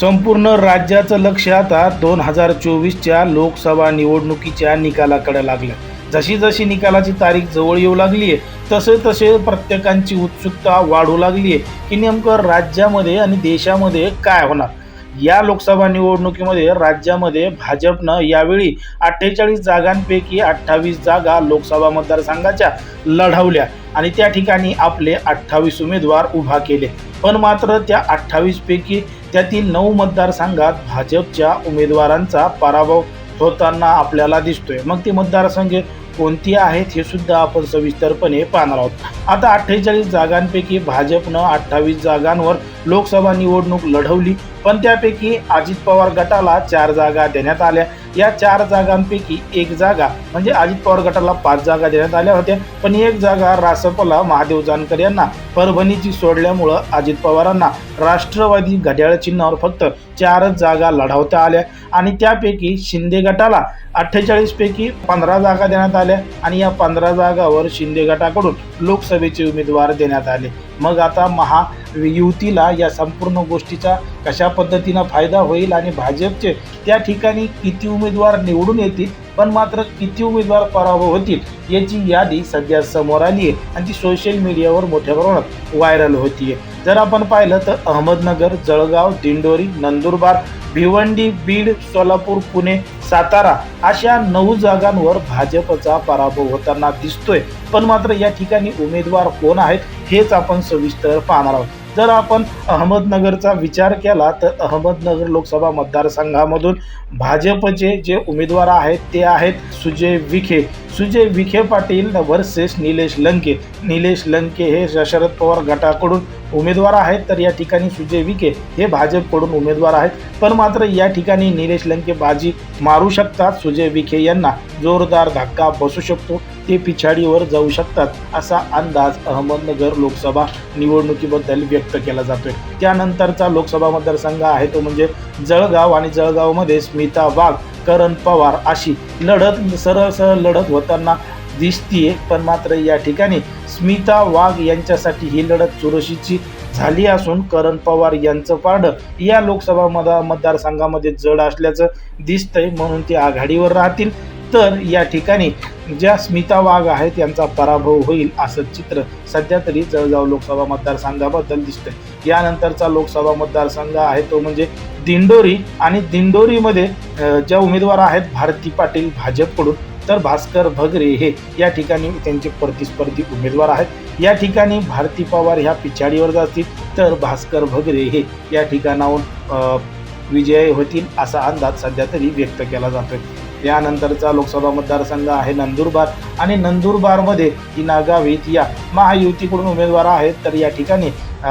संपूर्ण राज्याचं लक्ष आता दोन हजार चोवीसच्या लोकसभा निवडणुकीच्या निकालाकडे लागलं. जशी जशी निकालाची तारीख जवळ येऊ लागली आहे तसे तसे प्रत्येकांची उत्सुकता वाढू लागली आहे की नेमकं राज्यामध्ये आणि देशामध्ये काय होणार? या लोकसभा निवडणुकीमध्ये राज्यामध्ये भाजपनं यावेळी अठ्ठेचाळीस जागांपैकी अठ्ठावीस जागा लोकसभा मतदारसंघाच्या लढवल्या आणि त्या ठिकाणी आपले अठ्ठावीस उमेदवार उभा केले. पण मात्र त्या अठ्ठावीस पैकी त्यातील नऊ मतदारसंघात भाजपच्या उमेदवारांचा पराभव होताना आपल्याला दिसतोय. मग ते मतदारसंघ कोणती आहेत हे सुद्धा आपण सविस्तरपणे पाहणार आहोत. आता अठ्ठेचाळीस जागांपैकी भाजपनं अठ्ठावीस जागांवर लोकसभा निवडणूक लढवली पण त्यापैकी अजित पवार गटाला चार जागा देण्यात आल्या. या चार जागांपैकी एक जागा म्हणजे अजित पवार गटाला पाच जागा देण्यात आल्या होत्या. पण एक जागा रासपला महादेव जानकर यांना परभणीची सोडल्यामुळं अजित पवारांना राष्ट्रवादी घड्याळ चिन्हावर फक्त चारच जागा लढवता आल्या. आणि त्यापैकी शिंदे गटाला अठ्ठेचाळीसपैकी पंधरा जागा देण्यात आल्या आणि या पंधरा जागावर शिंदे गटाकडून लोकसभेचे उमेदवार देण्यात आले. मग आता महा युतीला या संपूर्ण गोष्टीचा कशा पद्धतीनं फायदा होईल आणि भाजपचे त्या ठिकाणी किती उमेदवार निवडून येतील पण मात्र किती उमेदवार पराभव होतील याची यादी सध्या समोर आली आहे आणि ती सोशल मीडियावर मोठ्या प्रमाणात व्हायरल होती आहे जर आपण पाहिलं तर अहमदनगर जळगाव दिंडोरी नंदुरबार भिवंडी बीड सोलापूर पुणे सातारा अशा नऊ जागांवर भाजपचा पराभव होताना दिसतोय. पण मात्र या ठिकाणी उमेदवार कोण आहेत हेच आपण सविस्तर पाहणार आहोत. जर आपण अहमदनगरचा विचार केला तर अहमदनगर लोकसभा मतदारसंघामधून भाजपचे जे उमेदवार आहेत ते आहेत सुजय विखे. सुजय विखे पाटील वर्सेस निलेश लंके. निलेश लंके हे शरद पवार गटाकडून उमेदवार आहेत तर या ठिकाणी सुजय विखे हे भाजपकडून उमेदवार आहेत. पण मात्र या ठिकाणी निलेश लंके बाजी मारू शकतात सुजय विखे यांना जोरदार धक्का बसू शकतो. ते पिछाडीवर जाऊ शकतात असा अंदाज अहमदनगर लोकसभा निवडणुकीबद्दल व्यक्त केला जातोय. त्यानंतरचा लोकसभा मतदारसंघ आहे तो म्हणजे जळगाव आणि जळगावमध्ये स्मिता वाघ करण पवार अशी लढत सरळ सरळ लढत होताना दिसतीये पण मात्र या ठिकाणी स्मिता वाघ यांच्यासाठी ही लढत चुरशीची झाली असून करण पवार यांचं पारडं या लोकसभा मदा मतदारसंघामध्ये जड असल्याचं दिसतंय म्हणून ते आघाडीवर राहतील. तर या ठिकाणी ज्या स्मिता वाघ आहेत यांचा पराभव होईल असं चित्र सध्या तरी जळगाव लोकसभा मतदारसंघाबद्दल दिसतंय. यानंतरचा लोकसभा मतदारसंघ आहे तो म्हणजे दिंडोरी आणि दिंडोरीमध्ये ज्या उमेदवार आहेत भारती पाटील भाजपकडून तर भास्कर भगरे हे या ठिकाणी त्यांचे प्रतिस्पर्धी उमेदवार आहेत. या ठिकाणी भारती पवार ह्या पिछाडीवर जातील तर भास्कर भगरे हे या ठिकाणाहून विजय विजयी होतील असा अंदाज सध्या तरी व्यक्त केला जातोय. यानंतरचा लोकसभा मतदारसंघ आहे नंदुरबार. आणि नंदुरबारमध्ये हिना गावित या महायुतीकडून उमेदवार आहेत. तर या ठिकाणी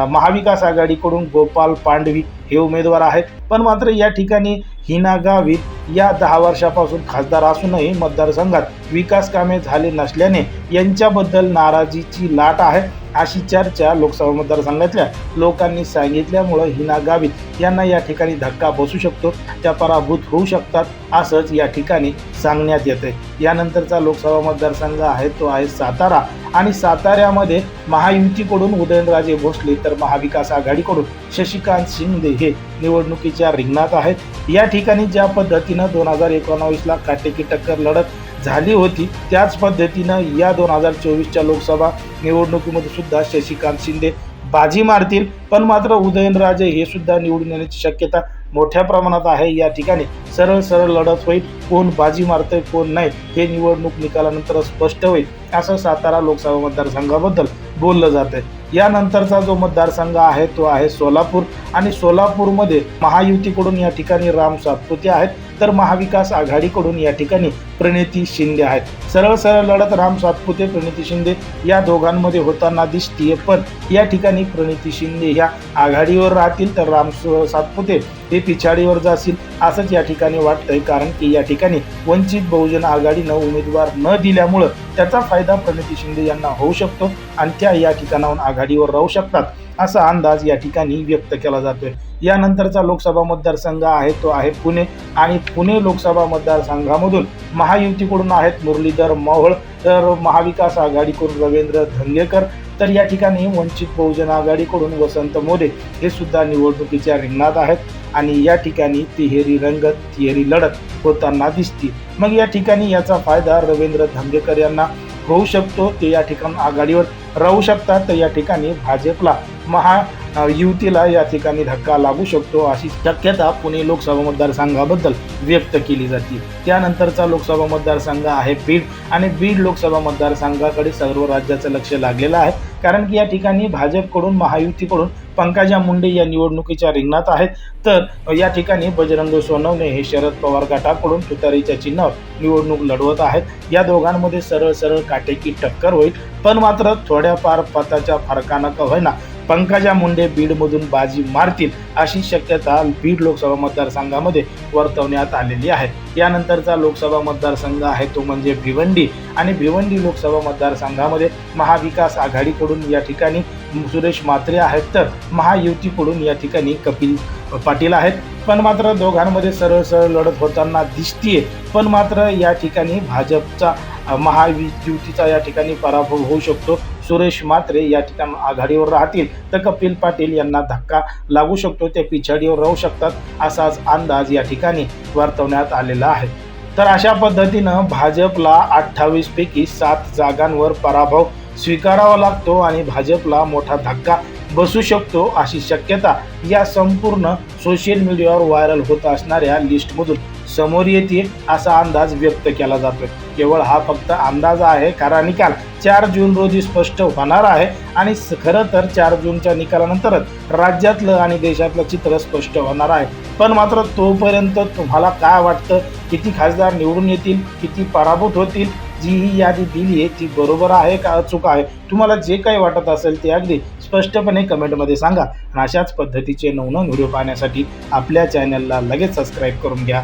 महाविकास आघाडीकडून गोपाल पांडवी हे उमेदवार आहेत. पण मात्र या ठिकाणी हिना गावित या दहा वर्षापासून खासदार असूनही मतदारसंघात विकास कामे झाले नसल्याने यांच्याबद्दल नाराजीची लाट आहे. अशी चर्चा लोकसभा मतदारसंघातल्या लोकांनी सांगितल्यामुळं हिना गावित यांना या ठिकाणी धक्का बसू शकतो त्या पराभूत होऊ शकतात असंच या ठिकाणी सांगण्यात येते यानंतरचा लोकसभा मतदारसंघ आहे तो आहे सातारा. आणि साताऱ्यामध्ये महायुतीकडून उदयनराजे भोसले तर महाविकास आघाडीकडून शशिकांत शिंदे हे निवडणुकीच्या रिंगणात आहेत. या ठिकाणी ज्या पद्धतीनं दोन हजार एकोणावीसला काटेकी टक्कर लढत झाली होती. त्याच पद्धतीनं या दोन हजार चोवीसच्या लोकसभा निवडणुकीमध्ये सुद्धा शशिकांत शिंदे बाजी मारतील. पण मात्र उदयनराजे हे सुद्धा निवडून येण्याची शक्यता मोठ्या प्रमाणात आहे. या ठिकाणी सरळ सरळ लढत होईल. कोण बाजी मारतंय कोण नाही हे निवडणूक निकालानंतर स्पष्ट होईल. असं सातारा लोकसभा मतदारसंघाबद्दल बोललं जात आहे यानंतरचा जो मतदारसंघ आहे तो आहे सोलापूर. आणि सोलापूरमध्ये महायुतीकडून या ठिकाणी राम सातपुते आहेत. तर महाविकास आघाडीकडून या ठिकाणी प्रणिती शिंदे आहेत. सरळ सरळ लढत राम सातपुते प्रणिती शिंदे या दोघांमध्ये होताना दिसतीये. पण या ठिकाणी प्रणिती शिंदे ह्या आघाडीवर राहतील तर राम सातपुते हे पिछाडीवर जातील असंच या ठिकाणी वाटतंय. कारण की या ठिकाणी वंचित बहुजन आघाडीनं उमेदवार न दिल्यामुळं त्याचा फायदा प्रणिती शिंदे यांना होऊ शकतो. आणि त्या या ठिकाणाहून आघाडीवर राहू शकतात असा अंदाज या ठिकाणी व्यक्त केला जातोय. यानंतरचा लोकसभा मतदारसंघ आहे तो आहे पुणे आणि पुणे लोकसभा मतदारसंघामधून महायुतीकडून आहेत मुरलीधर मोहोळ तर महाविकास आघाडीकडून रवींद्र धंगेकर तर या ठिकाणी वंचित बहुजन आघाडीकडून वसंत मोरे हे सुद्धा निवडणुकीच्या रिंगणात आहेत आणि या ठिकाणी तिहेरी रंगत तिहेरी लढत होताना दिसतील. मग या ठिकाणी याचा फायदा रवींद्र धंगेकर यांना होऊ शकतो ते या ठिकाणी आघाडीवर राहू शकतात. तर या ठिकाणी भाजपला महा युतीला या ठिकाणी धक्का लागू शकतो अशी शक्यता पुणे लोकसभा मतदारसंघाबद्दल व्यक्त केली जाते. त्यानंतरचा लोकसभा मतदारसंघ आहे बीड आणि बीड लोकसभा मतदारसंघाकडे सर्व राज्याचं लक्ष लागलेलं आहे. कारण की या ठिकाणी भाजपकडून महायुतीकडून पंकजा मुंडे या निवडणुकीच्या रिंगणात आहेत. तर या ठिकाणी बजरंग सोनवणे हे शरद पवार गटाकडून तुतारीच्या चिन्हावर निवडणूक लढवत आहेत. या दोघांमध्ये सरळ सरळ काटेकी टक्कर होईल. पण मात्र थोड्याफार पताच्या फरकानं का होईना पंकजा मुंडे बीडमधून बाजी मारतील अशी शक्यता बीड लोकसभा मतदारसंघामध्ये वर्तवण्यात आलेली आहे. यानंतरचा लोकसभा मतदारसंघ आहे तो म्हणजे भिवंडी. आणि भिवंडी लोकसभा मतदारसंघामध्ये महाविकास आघाडीकडून या ठिकाणी सुरेश म्हात्रे आहेत तर महायुतीकडून या ठिकाणी कपिल पाटील आहेत. पण मात्र दोघांमध्ये सरळ सरळ लढत होताना दिसतीये. पण मात्र या ठिकाणी भाजपचा महायुतीचा या ठिकाणी पराभव होऊ शकतो. सुरेश मात्रे या ठिकाणी आघाडीवर राहतील. तर कपिल पाटील यांना धक्का लागू शकतो. ते पिछाडीवर राहू शकतात असाच अंदाज या ठिकाणी वर्तवण्यात आलेला आहे. तर अशा पद्धतीनं भाजपला अठ्ठावीस पैकी सात जागांवर पराभव स्वीकारावा लागतो आणि भाजपला मोठा धक्का बसू शकतो अशी शक्यता या संपूर्ण सोशल मीडियावर व्हायरल होत असणाऱ्या लिस्टमधून समोर येतील असा अंदाज व्यक्त केला जातोय. केवळ हा फक्त अंदाज आहे कारण निकाल चार जून रोजी स्पष्ट होणार आहे आणि खरं तर चार जूनच्या निकालानंतरच राज्यातलं आणि देशातलं चित्र स्पष्ट होणार आहे. पण मात्र तोपर्यंत तुम्हाला काय वाटतं? किती खासदार निवडून येतील? किती पराभूत होतील? जी ही यादी दिली आहे ती बरोबर आहे का चूक आहे? तुम्हाला जे काही वाटत असेल ते अगदी स्पष्टपणे कमेंटमध्ये सांगा. आणि अशाच पद्धतीचे नवनवीन व्हिडिओ पाहण्यासाठी आपल्या चॅनलला लगेच सबस्क्राईब करून घ्या.